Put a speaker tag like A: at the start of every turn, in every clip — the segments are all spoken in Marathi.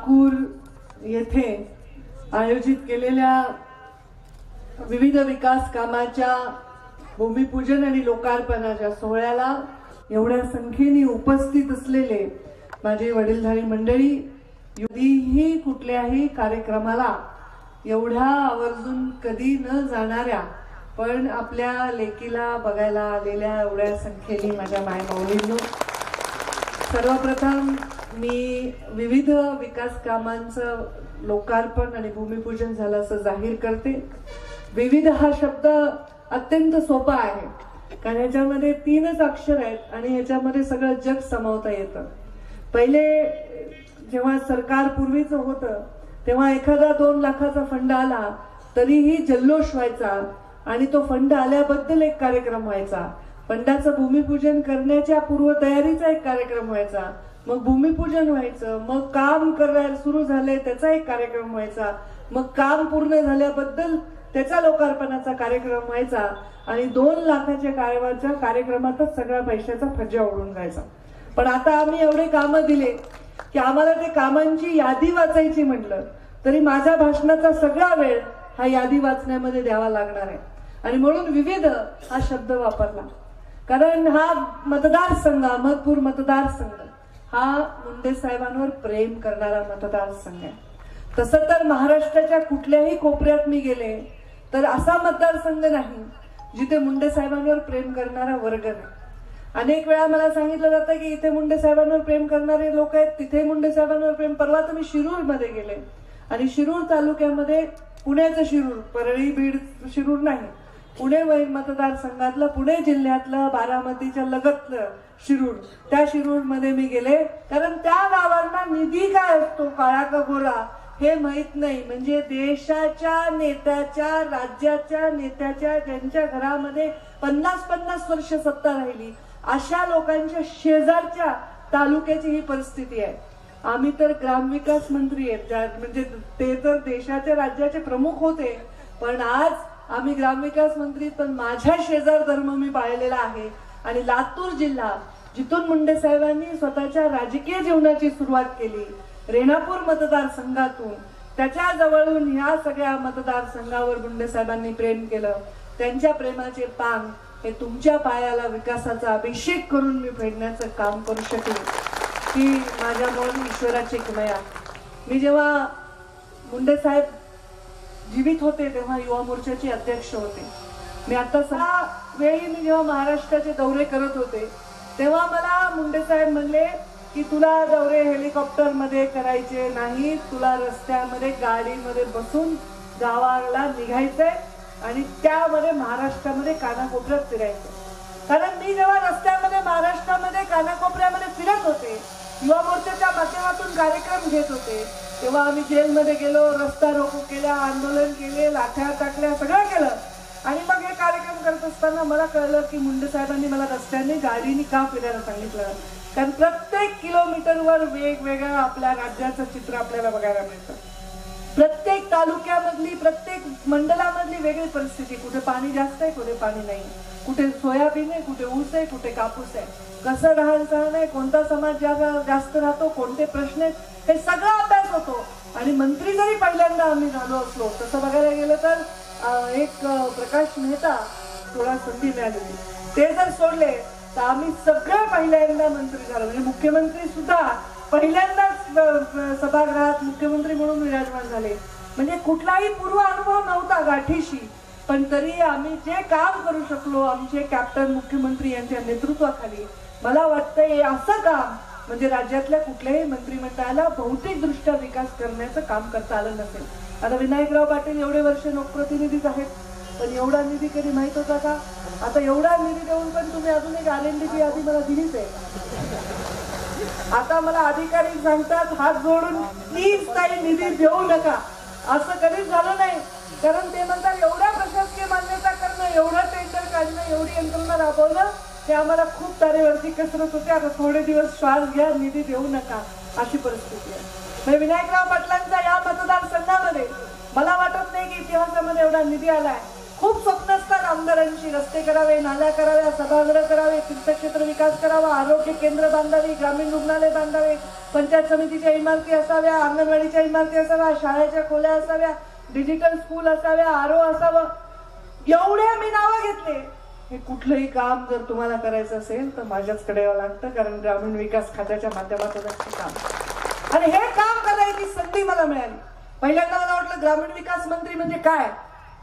A: नागपूर येथे आयोजित केलेल्या विविध विकास कामाच्या भूमिपूजन आणि लोकार्पणाच्या सोहळ्याला एवढ्या संख्येने उपस्थित असलेले माझे वडीलधारी मंडळी कधीही कुठल्याही कार्यक्रमाला एवढ्या आवर्जून कधी न जाणाऱ्या पण आपल्या लेकीला बघायला आलेल्या एवढ्या संख्येने माझ्या मायमाऊलींनो सर्वप्रथम मी विविध विकास कामांचं लोकार्पण आणि भूमिपूजन झालं असं जाहीर करते. विविध हा शब्द अत्यंत सोपा आहे कारण ह्याच्यामध्ये तीनच अक्षर आहेत आणि ह्याच्यामध्ये सगळं जग समावता येतं. पहिले जेव्हा सरकार पूर्वीचं होतं तेव्हा एखादा दोन लाखाचा फंड आला तरीही जल्लोष व्हायचा आणि तो फंड आल्याबद्दल एक कार्यक्रम व्हायचा. फंडाचं भूमिपूजन करण्याच्या पूर्वतयारीचा एक कार्यक्रम व्हायचा. मग भूमिपूजन व्हायचं मग काम करायला सुरू झालंय त्याचा एक कार्यक्रम व्हायचा. मग काम पूर्ण झाल्याबद्दल त्याचा लोकार्पणाचा कार्यक्रम व्हायचा. आणि दोन लाखाच्या कार्यक्रमाच्या कार्यक्रमातच सगळ्या पैशाचा फज्जा उडून जायचा. पण आता आम्ही एवढे कामं दिले की आम्हाला ते कामांची यादी वाचायची म्हटलं तरी माझ्या भाषणाचा सगळा वेळ हा यादी वाचण्यामध्ये द्यावा लागणार आहे. आणि म्हणून विविध हा शब्द वापरला. कारण हा मतदारसंघ अहमदपूर मतदारसंघ हा मुंडे साहेबांवर प्रेम करणारा मतदारसंघ आहे. तसं तर महाराष्ट्राच्या कुठल्याही कोपऱ्यात मी गेले तर असा मतदारसंघ नाही जिथे मुंडे साहेबांवर प्रेम करणारा वर्ग नाही. अनेक वेळा मला सांगितलं जातं की इथे मुंडे साहेबांवर प्रेम करणारे लोक आहेत तिथे मुंडे साहेबांवर प्रेम. परवा तर मी शिरूरमध्ये गेले आणि शिरूर तालुक्यामध्ये पुण्याचं शिरूर परळी बीड शिरूर नाही. पुणे मतदारसंघातलं पुणे जिल्ह्यातलं बारामतीच्या लगतलं शिरूर त्या शिरूरमध्ये मी गेले. कारण त्या गावांना निधी काय असतो? काळा का गोरा? हे माहीत नाही. म्हणजे देशाच्या नेत्याच्या राज्याच्या नेत्याच्या ज्यांच्या घरामध्ये पन्नास पन्नास वर्ष सत्ता राहिली अशा लोकांच्या शेजारच्या तालुक्याची ही परिस्थिती आहे. आम्ही तर ग्रामविकास मंत्री आहेत. म्हणजे ते तर देशाच्या राज्याचे प्रमुख होते. पण आज आम्ही ग्रामविकास मंत्री पण माझ्या शेजार धर्म मी पाळलेला आहे. आणि लातूर जिल्हा जिथून मुंडे साहेबांनी स्वतःच्या राजकीय जीवनाची सुरुवात केली रेणापूर मतदारसंघातून. त्याच्या जवळून ह्या सगळ्या मतदारसंघावर मुंडे साहेबांनी प्रेम केलं. त्यांच्या प्रेमाचे पान हे तुमच्या पायाला विकासाचा अभिषेक करून मी फेडण्याचं काम करू शकेन. ही माझ्या मन ईश्वराची किमया. मी जेव्हा मुंडे साहेब जीवित होते तेव्हा युवा मोर्चाचे अध्यक्ष होते. मी आता सहा वेळी मी जेव्हा महाराष्ट्राचे दौरे करत होते तेव्हा मला मुंडे साहेब म्हणले की तुला दौरे हेलिकॉप्टरमध्ये करायचे नाही तुला रस्त्यामध्ये गाडीमध्ये बसून गावाला निघायचंय आणि त्यामध्ये महाराष्ट्रामध्ये कानाकोपऱ्यात फिरायचं कारण मी जेव्हा रस्त्यामध्ये महाराष्ट्रामध्ये कानाकोपऱ्यामध्ये फिरत होते युवा मोर्चाच्या माध्यमातून कार्यक्रम घेत होते तेव्हा आम्ही जेलमध्ये गेलो रस्ता रोको केल्या आंदोलन केले लाथ्या टाकल्या सगळं केलं. आणि मग हे कार्यक्रम करत असताना मला कळलं की मुंडे साहेबांनी मला रस्त्याने गाडीने का फिरायला सांगितलं? कारण प्रत्येक किलोमीटरवर वेगवेगळं आपल्या राज्याचं चित्र आपल्याला बघायला मिळतं. प्रत्येक तालुक्यामधली प्रत्येक मंडलामधली वेगळी परिस्थिती. कुठे पाणी जास्त आहे कुठे पाणी नाही. कुठे सोयाबीन आहे कुठे ऊस आहे कुठे कापूस आहे. कसं राहायचं नाही आहे कोणता समाज जास्त राहतो कोणते प्रश्न आहेत हे सगळं अभ्यास होतो. आणि मंत्री जरी पहिल्यांदा आम्ही झालो असलो तसं बघायला गेलं तर एक प्रकाश मेहता थोडा संधी मिळाली ते जर सोडले तर आम्ही सगळं पहिल्यांदा मंत्री झालो. म्हणजे मुख्यमंत्री सुद्धा पहिल्यांदाच सभागृहात मुख्यमंत्री म्हणून विराजमान झाले. म्हणजे कुठलाही पूर्व अनुभव नव्हता गाठीशी. पण तरी आम्ही जे काम करू शकलो आमचे कॅप्टन मुख्यमंत्री यांच्या नेतृत्वाखाली मला वाटतं असं काम म्हणजे राज्यातल्या कुठल्याही मंत्रिमंडळाला भौतिकदृष्ट्या विकास करण्याचं काम करता आलं नसेल आता विनायकराव पाटील एवढे वर्ष लोकप्रतिनिधीच आहेत पण एवढा निधी कधी माहीत होता का? आता एवढा निधी देऊन पण तुम्ही अजून एक आर एन आधी मला दिलीच आहे. आता मला अधिकारी सांगतात हात जोडून प्लीज काही निधी देऊ नका. असं कधीच झालं नाही. कारण ते म्हणतात एवढ्या प्रश्न मान्यता करणं एवढं टेंडर काढणं एवढी यंत्रणा राबवणं हे आम्हाला खूप तारेवरती कसरत होते. आता थोडे दिवस श्वास घ्या निधी देऊ नका अशी परिस्थिती आहे. म्हणजे विनायकराव पाटलांच्या या मतदारसंघामध्ये मला वाटत नाही की इतिहासामध्ये एवढा निधी आलाय. खूप स्वप्न असतात आमदारांची. रस्ते करावे नाल्या कराव्या सभागृह करावे तीर्थक्षेत्र विकास करावा आरोग्य केंद्र बांधावी ग्रामीण रुग्णालय बांधावे पंचायत समितीच्या इमारती असाव्या अंगणवाडीच्या इमारती असाव्या शाळेच्या खोल्या असाव्या डिजिटल स्कूल असाव्या आरो असावं. एवढे मी नावं घेतले. हे कुठलंही काम जर तुम्हाला करायचं असेल तर माझ्याचकडे यावं लागतं कारण ग्रामीण विकास खात्याच्या माध्यमातून काम. आणि हे काम करायची संधी मला मिळाली. पहिल्यांदा मला वाटलं ग्रामीण विकास मंत्री म्हणजे काय?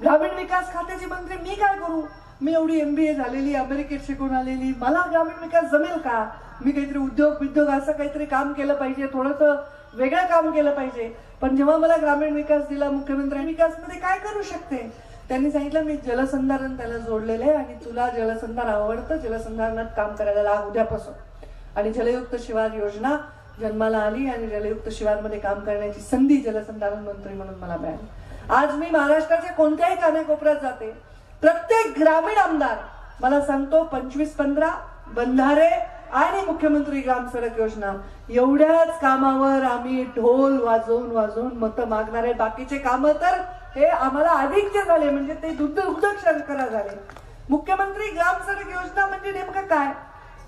A: ग्रामीण विकास खात्याची मंत्री मी काय करू? मी एवढी एमबीए झालेली अमेरिकेत शिकून आलेली मला ग्रामीण विकास जमेल का? मी काहीतरी उद्योग उद्योग असं काहीतरी काम केलं पाहिजे थोडंसं वेगळं काम केलं पाहिजे. पण जेव्हा मला ग्रामीण विकास दिला मुख्यमंत्री विकासमध्ये काय करू शकते? त्यांनी सांगितलं मी जलसंधारण त्याला जोडलेलं आहे आणि तुला जलसंधारण आवडतं जलसंधारणात काम करायला लाग उद्यापासून. आणि जलयुक्त शिवार योजना जन्माला आली आणि जलयुक्त शिवारमध्ये काम करण्याची संधी जलसंधारण मंत्री म्हणून मला मिळाली. आज मी महाराष्ट्राच्या कोणत्याही कानाकोपऱ्यात जाते. प्रत्येक ग्रामीण आमदार मला सांगतो पंचवीस पंधरा बंधारे आणि मुख्यमंत्री ग्राम सडक योजना एवढ्याच कामावर आम्ही ढोल वाजवून वाजवून मत मागणारे बाकीचे काम तर हे आम्हाला आधिक्य झाले म्हणजे ते दुग्ध दुग्ध शंकरा झाले. मुख्यमंत्री ग्राम सडक योजना म्हणजे नेमकं काय?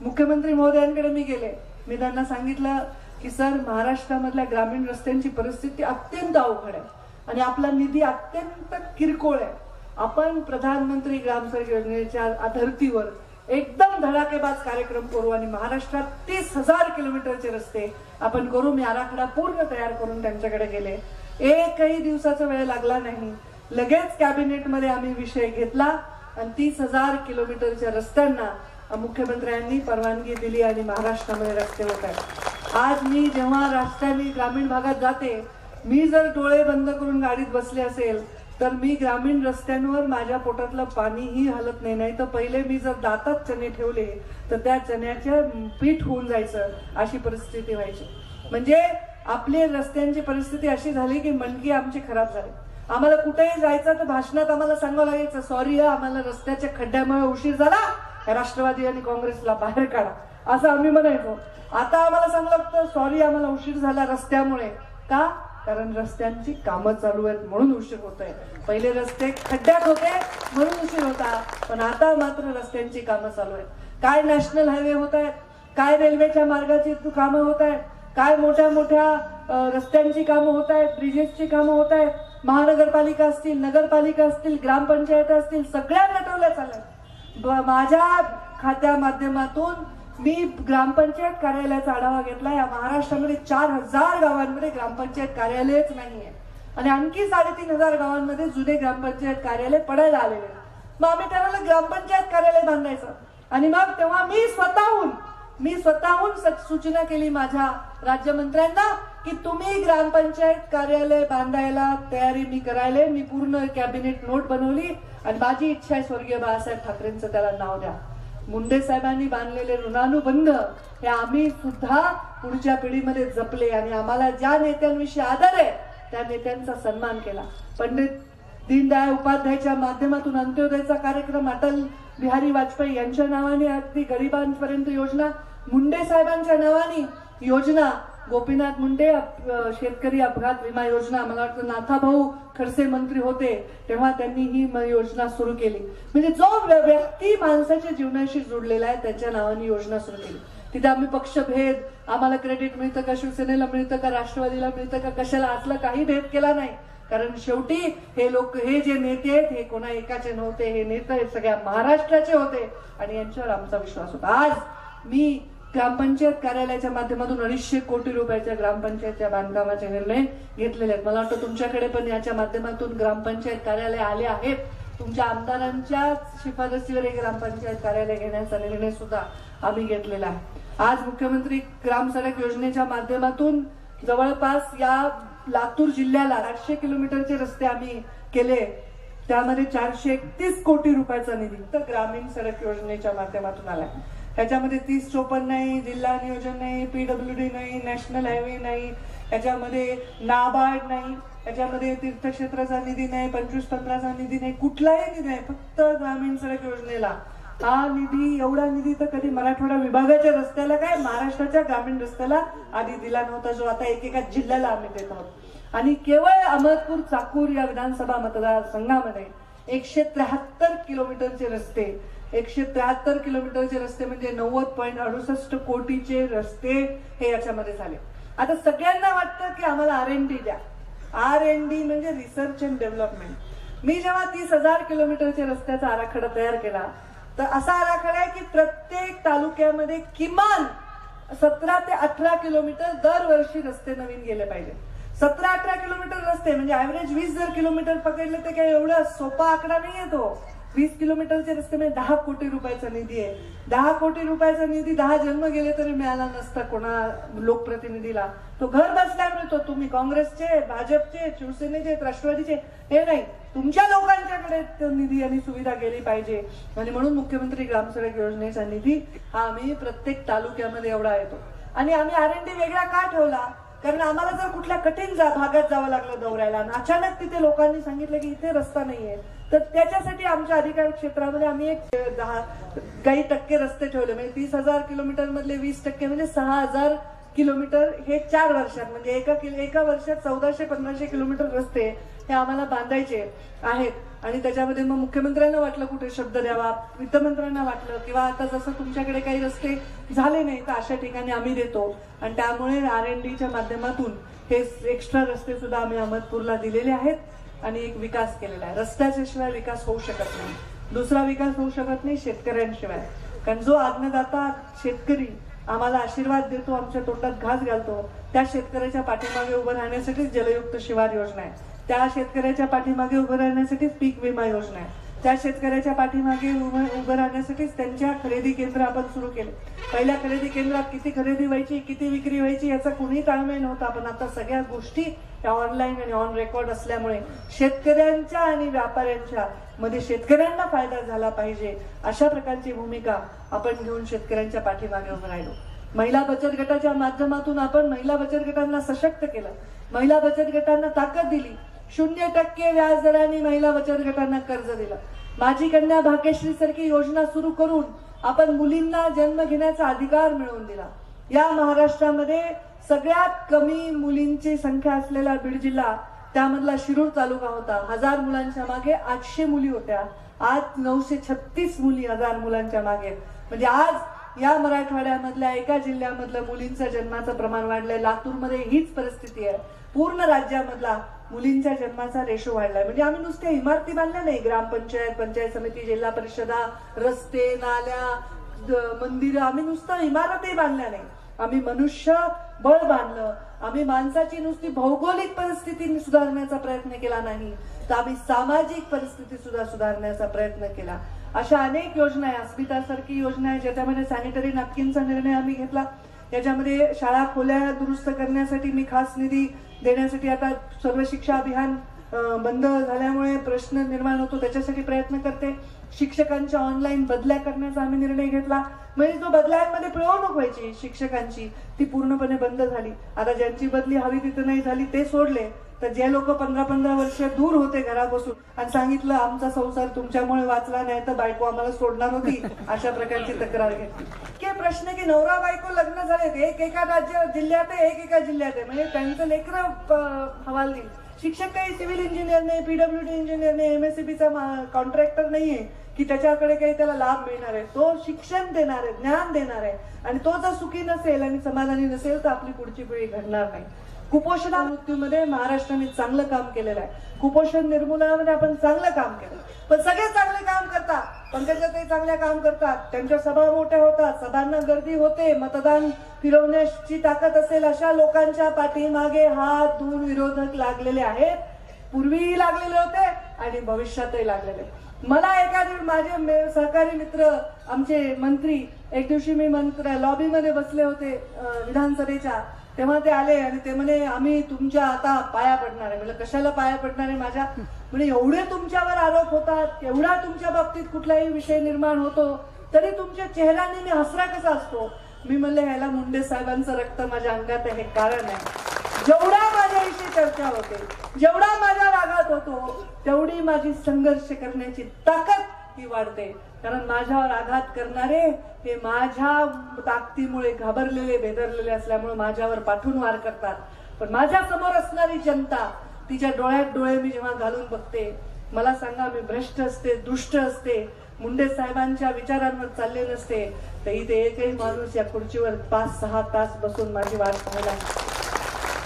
A: मुख्यमंत्री महोदयांकडे मी गेले. मी त्यांना सांगितलं की सर महाराष्ट्रामधल्या ग्रामीण रस्त्यांची परिस्थिती अत्यंत अवघड आहे आणि आपला निधी अत्यंत किरकोळ आहे. आपण प्रधानमंत्री ग्राम सडक योजनेच्या धर्तीवर एकदम धडाकेबाज कार्यक्रम करू आणि महाराष्ट्रात तीस हजार किलोमीटरचे रस्ते आपण करू. मी आराखडा पूर्ण तयार करून त्यांच्याकडे गेले. एकही दिवसाचा वेळ लागला नाही. लगेच कॅबिनेटमध्ये आम्ही विषय घेतला आणि तीस हजार किलोमीटरच्या रस्त्यांना मुख्यमंत्र्यांनी परवानगी दिली आणि महाराष्ट्रामध्ये रस्ते होत आहेत. आज मी जेव्हा रस्त्याने ग्रामीण भागात जाते मी जर डोळे बंद करून गाडीत बसले असेल तर मी ग्रामीण रस्त्यांवर माझ्या पोटातलं पाणीही हलत नाही. नाही तर पहिले मी जर दातात चणे ठेवले तर त्या चण्याच्या पीठ होऊन जायचं अशी परिस्थिती व्हायची. म्हणजे आपली रस्त्यांची परिस्थिती अशी झाली की मनकी आमची खराब झाली. आम्हाला कुठेही जायचं तर भाषणात आम्हाला सांगावं लागायचं सॉरी आम्हाला रस्त्याच्या खड्ड्यामुळे उशीर झाला. राष्ट्रवादी आणि काँग्रेसला बाहेर काढा. असं आम्ही म्हणायचो. आता आम्हाला सांगलं लागतं सॉरी आम्हाला उशीर झाला रस्त्यामुळे. का? कारण रस्त्यांची कामं चालू आहेत म्हणून उशीर होत आहे पहिले रस्ते खड्ड्यात होते म्हणून उशीर होता पण आता मात्र रस्त्यांची कामं चालू आहेत. काय नॅशनल हायवे होत आहेत? काय रेल्वेच्या मार्गाची कामं होत आहेत? काय मोठ्या मोठ्या रस्त्यांची कामं होत आहेत ब्रिजेसची कामं होत आहेत महानगरपालिका असतील नगरपालिका असतील ग्रामपंचायत असतील सगळ्या नटवल्या चालत माझ्या खात्या माध्यमातून मी ग्रामपंचायत कार्यालयाचा आढावा घेतला. या महाराष्ट्रामध्ये चार हजार गावांमध्ये ग्रामपंचायत कार्यालयच नाहीये. आणि आणखी साडेतीन हजार गावांमध्ये जुने ग्रामपंचायत कार्यालय पडायला आलेले मग आम्ही ठरवलं ग्रामपंचायत कार्यालय बांधायचं. आणि मग तेव्हा मी स्वतःहून मी स्वतःहून सूचना केली माझ्या राज्यमंत्र्यांना की तुम्ही ग्रामपंचायत कार्यालय बांधायला तयारी मी करायला. मी पूर्ण कॅबिनेट नोट बनवली आणि माझी इच्छा आहे स्वर्गीय बाळासाहेब ठाकरेंचं त्याला नाव द्या. मुंडे साहेबांनी बांधलेले ऋणानुबंध हे आम्ही सुद्धा पुढच्या पिढीमध्ये जपले आणि आम्हाला ज्या नेत्यांविषयी आदर आहे त्या नेत्यांचा सन्मान केला. पंडित दीनदयाळ उपाध्यायच्या माध्यमातून अंत्योदयचा कार्यक्रम अटल बिहारी वाजपेयी यांच्या नावाने अगदी गरिबांपर्यंत योजना मुंडे साहेबांच्या नावाने योजना गोपीनाथ मुंडे शेतकरी अपघात विमा योजना मला वाटतं नाथाभाऊ खडसे मंत्री होते तेव्हा त्यांनी ही योजना सुरू केली. म्हणजे जो व्यक्ती माणसाच्या जीवनाशी जोडलेला आहे त्याच्या नावाने योजना सुरू केली. तिथे आम्ही पक्षभेद आम्हाला क्रेडिट मिळतं का शिवसेनेला मिळतं का राष्ट्रवादीला मिळतं का कशाला असला काही भेद केला नाही. कारण शेवटी हे लोक हे जे नेते आहेत हे कोणा एकाचे नव्हते हे नेते सगळ्या महाराष्ट्राचे होते आणि यांच्यावर आमचा विश्वास होता. आज मी ग्रामपंचायत कार्यालयाच्या माध्यमातून अडीचशे कोटी रुपयाच्या ग्रामपंचायतच्या बांधकामाचे निर्णय घेतलेले आहेत. मला वाटतं तुमच्याकडे पण याच्या माध्यमातून ग्रामपंचायत कार्यालय आले आहेत. तुमच्या आमदारांच्या शिफारसीवर एक ग्रामपंचायत कार्यालय घेण्याचा निर्णय सुद्धा आम्ही घेतलेला आहे. आज मुख्यमंत्री ग्राम सडक योजनेच्या माध्यमातून जवळपास या लातूर जिल्ह्याला आठशे किलोमीटरचे रस्ते आम्ही केले. त्यामध्ये चारशे एकतीस कोटी रुपयाचा निधी तर ग्रामीण सडक योजनेच्या माध्यमातून आलाय. त्याच्यामध्ये तीस चोपन्न नाही जिल्हा नियोजन नाही पीडब्ल्यू डी नाही नॅशनल हायवे नाही याच्यामध्ये नाबार्ड नाही याच्यामध्ये तीर्थक्षेत्राचा निधी नाही पंचवीस पंधराचा निधी नाही कुठलाही निधी नाही फक्त ग्रामीण सडक योजनेला. हा निधी एवढा निधी तर कधी मराठवाडा विभागाच्या रस्त्याला काय महाराष्ट्राच्या ग्रामीण रस्त्याला आधी दिला नव्हता जो आता एकेका जिल्ह्याला आम्ही देत आहोत. आणि केवळ अहमदपूर चाकूर या विधानसभा मतदारसंघामध्ये एकशे त्र्याहत्तर किलोमीटरचे रस्ते एकशे त्र्याहत्तर किलोमीटरचे रस्ते म्हणजे नव्वद पॉईंट अडुसष्ट कोटीचे रस्ते हे याच्यामध्ये झाले. आता सगळ्यांना वाटतं की आम्हाला आर एन डी द्या. आर एन डी म्हणजे रिसर्च अँड डेव्हलपमेंट मी जेव्हा तीस हजार किलोमीटरच्या रस्त्याचा आराखडा तयार केला तर असा आराखडा आहे की प्रत्येक तालुक्यामध्ये किमान सतरा ते अठरा किलोमीटर दरवर्षी रस्ते नवीन गेले पाहिजे. सतरा अठरा किलोमीटर रस्ते म्हणजे ऍव्हरेज वीस जर किलोमीटर पकडले तर काही एवढा सोपा आकडा नाहीये तो. वीस किलोमीटरचे रस्त्यामध्ये दहा कोटी रुपयाचा निधी आहे. दहा कोटी रुपयाचा निधी दहा जन्म गेले तरी मिळाला नसता कोणा लोकप्रतिनिधीला. तो घर बसल्या मिळतो तुम्ही काँग्रेसचे भाजपचे शिवसेनेचे राष्ट्रवादीचे हे नाही. तुमच्या लोकांच्याकडे निधी आणि सुविधा गेली पाहिजे. आणि म्हणून मुख्यमंत्री ग्रामसडक योजनेचा निधी हा आम्ही प्रत्येक तालुक्यामध्ये एवढा येतो. आणि आम्ही आर एन डी वेगळा का ठेवला? कारण आम्हाला जर कुठल्या कठीण जा भागात जावं लागलं दौऱ्याला आणि अचानक तिथे लोकांनी सांगितलं की इथे रस्ता नाहीये. तर त्याच्यासाठी आमच्या अधिकार क्षेत्रामध्ये आम्ही एक दहा काही टक्के रस्ते ठेवले. म्हणजे तीस हजार किलोमीटर मधले वीस टक्के म्हणजे सहा हजार किलोमीटर हे चार वर्षात. म्हणजे एका एका वर्षात चौदाशे पंधराशे किलोमीटर रस्ते हे आम्हाला बांधायचे आहेत. आणि त्याच्यामध्ये मग मुख्यमंत्र्यांना वाटलं कुठे शब्द द्यावा वित्तमंत्र्यांना वाटलं किंवा आता जसं तुमच्याकडे काही रस्ते झाले नाही तर अशा ठिकाणी आम्ही देतो. आणि त्यामुळे आर एन डीच्या माध्यमातून हे एक्स्ट्रा रस्ते सुद्धा आम्ही अहमदपूरला दिलेले आहेत. आणि एक विकास केलेला आहे. रस्त्याच्याशिवाय विकास होऊ शकत नाही. दुसरा विकास होऊ शकत नाही शेतकऱ्यांशिवाय. कारण जो आज्ञादाता शेतकरी आम्हाला आशीर्वाद देतो आमच्या तोंडात घास घालतो त्या शेतकऱ्याच्या पाठीमागे उभं राहण्यासाठीच जलयुक्त शिवार योजना आहे. त्या शेतकऱ्याच्या पाठीमागे उभं राहण्यासाठीच पीक विमा योजना आहे. त्या शेतकऱ्याच्या पाठीमागे उभं उभं राहण्यासाठीच त्यांच्या खरेदी केंद्र आपण सुरू केले. पहिल्या खरेदी केंद्रात किती खरेदी व्हायची किती विक्री व्हायची याचा कुणी ताळमेळ नव्हता. पण आता सगळ्या गोष्टी या ऑनलाईन आणि ऑन रेकॉर्ड असल्यामुळे शेतकऱ्यांच्या आणि व्यापाऱ्यांच्या मध्ये शेतकऱ्यांना फायदा झाला पाहिजे अशा प्रकारची भूमिका आपण घेऊन शेतकऱ्यांच्या पाठीमागे उभं राहिलो. महिला बचत गटाच्या माध्यमातून आपण महिला बचत गटांना सशक्त केलं. महिला बचत गटांना ताकद दिली. शून्य टक्के व्याज दराने महिला बचत गटांना कर्ज दिलं. माझी कन्या भाग्यश्री सारखी योजना सुरू करून आपण मुलींना जन्म घेण्याचा अधिकार मिळवून दिला. या महाराष्ट्रामध्ये सगळ्यात कमी मुलींची संख्या असलेला बीड जिल्हा त्यामधला शिरूर तालुका होता. हजार मुलांच्या मागे आठशे मुली होत्या. आज नऊशे छत्तीस मुली हजार मुलांच्या मागे. म्हणजे आज या मराठवाड्यामधल्या एका जिल्ह्यामधलं मुलींचं जन्माचं प्रमाण वाढलंय. लातूरमध्ये हीच परिस्थिती आहे. पूर्ण राज्यामधला मुलींच्या जन्माचा रेशो वाढलाय. म्हणजे आम्ही नुसत्या इमारती बांधल्या नाही ग्रामपंचायत पंचायत समिती जिल्हा परिषदा रस्ते नाल्या मंदिरं आम्ही नुसतं इमारतही बांधल्या नाही. आम्ही मनुष्य बळ बांधलं. आम्ही माणसाची नुसती भौगोलिक परिस्थिती सुधारण्याचा प्रयत्न केला नाही तर आम्ही सामाजिक परिस्थिती सुद्धा सुधारण्याचा प्रयत्न केला. अशा अनेक योजना आहे. अस्मितासारखी योजना आहे ज्याच्यामध्ये सॅनिटरी नॅपकिनचा निर्णय आम्ही घेतला. याच्यामध्ये शाळा खोल्या दुरुस्त करण्यासाठी मी खास निधी देण्यासाठी आता सर्व शिक्षा अभियान बंद झाल्यामुळे प्रश्न निर्माण होतो त्याच्यासाठी प्रयत्न करते. शिक्षकांच्या ऑनलाईन बदल्या करण्याचा आम्ही निर्णय घेतला. म्हणजे जो बदल्यांमध्ये पिळवणूक व्हायची शिक्षकांची ती पूर्णपणे बंद झाली. आता ज्यांची बदली हवी तिथे नाही झाली ते सोडले. तर जे लोक पंधरा पंधरा वर्ष दूर होते घरापासून आणि सांगितलं आमचा संसार तुमच्यामुळे वाचला नाही तर बायको आम्हाला सोडणार होती अशा प्रकारची तक्रार घेतली. प्रश्न की नवरा बायको लग्न झालेत एक एका राज्य जिल्ह्यात आहे एक एका जिल्ह्यात आहे. म्हणजे त्यांचं लेकरं हवाल देईल. शिक्षक काही सिव्हिल इंजिनियर नाही पीडब्ल्यू डी इंजिनियर नाही बीचा कॉन्ट्रॅक्टर नाही आहे की त्याच्याकडे काही त्याला लाभ मिळणार आहे. तो शिक्षण देणार आहे ज्ञान देणार आहे. आणि तो जर सुखी नसेल आणि समाधानी नसेल तर आपली पुढची पिढी घडणार नाही. कुपोषणा मृत्यूमध्ये महाराष्ट्राने चांगलं काम केलेलं आहे. कुपोषण निर्मूलनामध्ये आपण चांगलं काम केलं. पण सगळे चांगले काम करतात. पंकजाताई चांगले काम करतात. त्यांच्या सभा मोठ्या होतात. सभांना गर्दी होते. मतदान फिरवण्याची ताकद असेल अशा लोकांच्या पाठीमागे हात धुवून विरोधक लागलेले आहेत. पूर्वीही लागलेले होते आणि भविष्यातही लागलेले. मला एका दिवशी माझे सहकारी मित्र आमचे मंत्री एक दिवशी मी मंत्र लॉबीमध्ये बसले होते विधानसभेच्या. तेव्हा ते आले आणि ते म्हणे आम्ही तुमच्या आता पाया पडणार आहे. म्हणजे कशाला पाया पडणार आहे माझ्या? म्हणजे एवढे तुमच्यावर आरोप होतात एवढा तुमच्या बाबतीत कुठलाही विषय निर्माण होतो तरी तुमच्या चेहऱ्याने मी हसरा कसा असतो? मी म्हणले ह्याला मुंडे साहेबांचं रक्त माझ्या अंगात आहे हे कारण आहे. जेवढा माझ्याविषयी चर्चा होते जेवढा माझ्या रागात होतो तेवढी माझी संघर्ष करण्याची ताकद ही वाढते. कारण माझ्यावर आघात करणारे हे माझ्या ताकदीमुळे घाबरलेले बेदरलेले असल्यामुळे माझ्यावर पाठून वार करतात. पण माझ्यासमोर असणारी जनता तिच्या डोळ्यात डोळे मी जेव्हा घालून बघते मला सांगा मी भ्रष्ट असते दुष्ट असते मुंडे साहेबांच्या विचारांवर चालले नसते तर इथे एकही माणूस या खुर्चीवर पाच सहा तास बसून माझी वाट पाहायला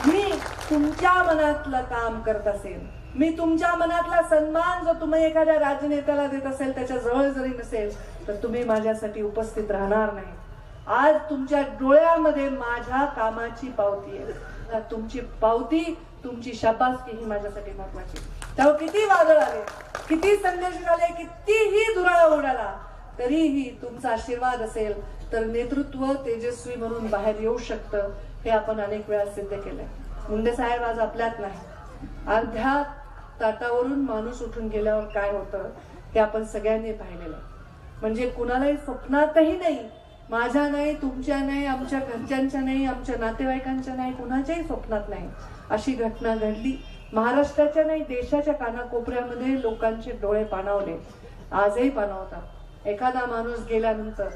A: मी तुमच्या मनातलं काम करत असेल मी तुमच्या मनातला सन्मान जर तुम्ही एखाद्या राजनेत्याला देत असेल त्याच्याजवळ जरी नसेल तर तुम्ही माझ्यासाठी उपस्थित राहणार नाही. आज तुमच्या डोळ्यामध्ये माझ्या कामाची पावती आहे. तुमची पावती तुमची शपासकी ही माझ्यासाठी महत्वाची त्यावर किती वादळ आले किती संदेश आले कितीही दुराळा उडाला तरीही तुमचा आशीर्वाद असेल तर नेतृत्व तेजस्वी म्हणून बाहेर येऊ शकतं हे आपण अनेक वेळा सिद्ध केलंय. मुंडे साहेब आज आपल्यात नाही. अर्ध्या ताटावरून माणूस उठून गेल्यावर काय होतं ते आपण सगळ्यांनी पाहिलेलं आहे. म्हणजे कुणालाही स्वप्नातही नाही माझ्या नाही तुमच्या नाही आमच्या घरच्यांच्या नाही आमच्या नातेवाईकांच्या नाही कुणाच्याही स्वप्नात नाही. अशी घटना घडली. महाराष्ट्राच्या नाही देशाच्या कानाकोपऱ्यामध्ये लोकांचे डोळे पाणावले. आजही पाणावतात. एखादा माणूस गेल्यानंतर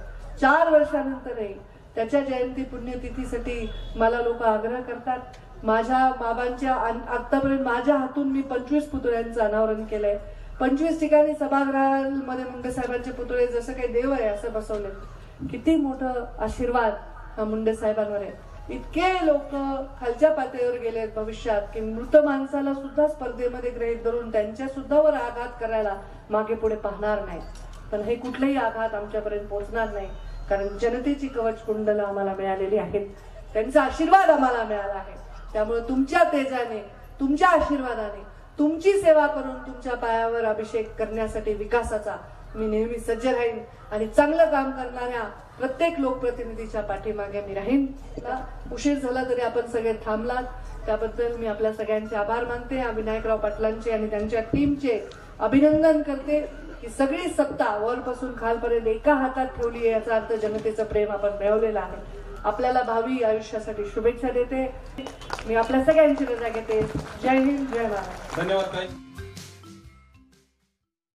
A: चार वर्षानंतरही त्याच्या जयंती पुण्यतिथीसाठी मला लोक आग्रह करतात. माझ्या बाबांच्या आतापर्यंत माझ्या हातून मी पंचवीस पुतळ्यांचं अनावरण केलंय. पंचवीस ठिकाणी सभागृहामध्ये मुंडे साहेबांचे पुतळे जसं काही देव आहे असं बसवले किती मोठं आशीर्वाद हा मुंडे साहेबांवर आहे. इतके लोक खालच्या पातळीवर गेले आहेत भविष्यात की मृत माणसाला सुद्धा स्पर्धेमध्ये ग्रहित धरून त्यांच्या सुद्धा वर आघात करायला मागे पुढे पाहणार नाही पण हे कुठलेही आघात आमच्यापर्यंत पोहोचणार नाही कारण जनतेची कवच कुंडलं आम्हाला मिळालेली आहेत. त्यांचा आशीर्वाद आम्हाला मिळाला आहे. त्यामुळे तुमच्या तेजाने तुमच्या आशीर्वादाने तुमची सेवा करून तुमच्या पायावर अभिषेक करण्यासाठी विकासाचा मी नेहमी सज्ज राहीन आणि चांगलं काम करणाऱ्या प्रत्येक लोकप्रतिनिधीच्या पाठीमागे मी राहीन. उशीर झाला तरी आपण सगळे थांबलात. त्याबद्दल मी आपल्या सगळ्यांचे आभार मानते. या विनायकराव पाटलांचे आणि त्यांच्या टीमचे अभिनंदन करते की सगळी सत्ता वरपासून खालपर्यंत एका हातात ठेवली आहे याचा अर्थ जनतेचं प्रेम आपण मिळवलेलं आहे. आपल्याला भावी आयुष्यासाठी शुभेच्छा देते. मी आपल्या सगळ्यांची रजा घेते. जय हिंद जय महाराज
B: धन्यवाद